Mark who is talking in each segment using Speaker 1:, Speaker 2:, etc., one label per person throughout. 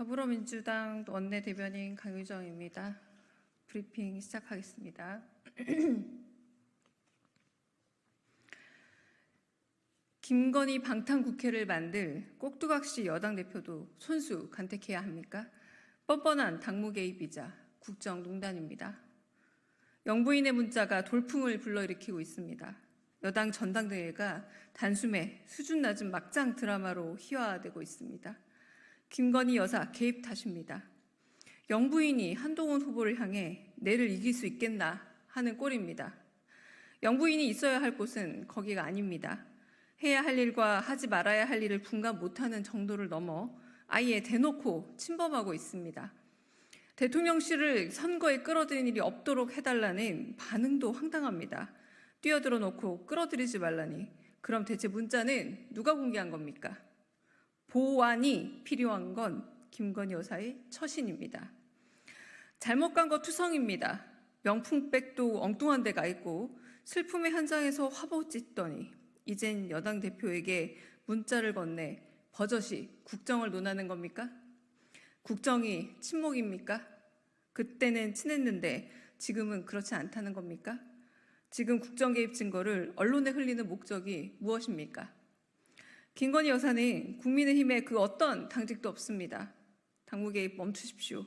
Speaker 1: 더불어민주당 원내대변인 강유정입니다. 브리핑 시작하겠습니다. 김건희 방탄 국회를 만들 꼭두각시 여당 대표도 손수 간택해야 합니까? 뻔뻔한 당무 개입이자 국정농단입니다. 영부인의 문자가 돌풍을 불러일으키고 있습니다. 여당 전당대회가 단숨에 수준 낮은 막장 드라마로 희화화되고 있습니다. 김건희 여사 개입 탓입니다. 영부인이 한동훈 후보를 향해 내를 이길 수 있겠나 하는 꼴입니다. 영부인이 있어야 할 곳은 거기가 아닙니다. 해야 할 일과 하지 말아야 할 일을 분간 못하는 정도를 넘어 아예 대놓고 침범하고 있습니다. 대통령실을 선거에 끌어들인 일이 없도록 해달라는 반응도 황당합니다. 뛰어들어 놓고 끌어들이지 말라니 그럼 대체 문자는 누가 공개한 겁니까? 보완이 필요한 건 김건희 여사의 처신입니다. 잘못 간 거 투성입니다. 명품백도 엉뚱한 데가 있고 슬픔의 현장에서 화보 찢더니 이젠 여당 대표에게 문자를 건네 버젓이 국정을 논하는 겁니까? 국정이 침묵입니까? 그때는 친했는데 지금은 그렇지 않다는 겁니까? 지금 국정 개입 증거를 언론에 흘리는 목적이 무엇입니까? 김건희 여사는 국민의힘에 그 어떤 당직도 없습니다. 당무 개입 멈추십시오.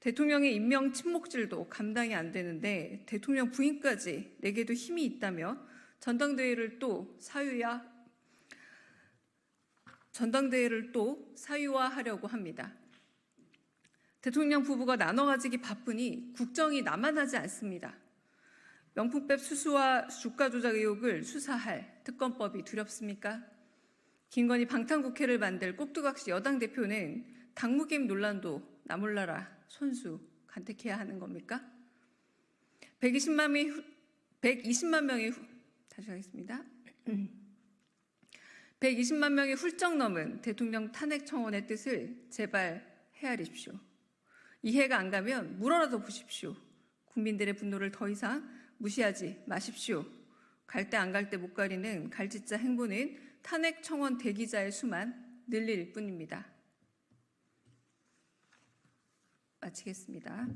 Speaker 1: 대통령의 임명 침묵질도 감당이 안 되는데 대통령 부인까지 내게도 힘이 있다며 전당대회를 또 사유화 전당대회를 또 사유화하려고 합니다. 대통령 부부가 나눠 가지기 바쁘니 국정이 나만 하지 않습니다. 명품백 수수와 주가 조작 의혹을 수사할 특검법이 두렵습니까? 김건희 방탄국회를 만들 꼭두각시 여당 대표는 당무개입 논란도 나몰라라 손수 간택해야 하는 겁니까? 120만 명의, 후, 120만 명의 후, 다시 하겠습니다. 120만 명이 훌쩍 넘은 대통령 탄핵 청원의 뜻을 제발 헤아리십시오. 이해가 안 가면 물어라도 보십시오. 국민들의 분노를 더 이상 무시하지 마십시오. 갈 때 안 갈 때 못 가리는 갈짓자 행보는 탄핵 청원 대기자의 수만 늘릴 뿐입니다. 마치겠습니다.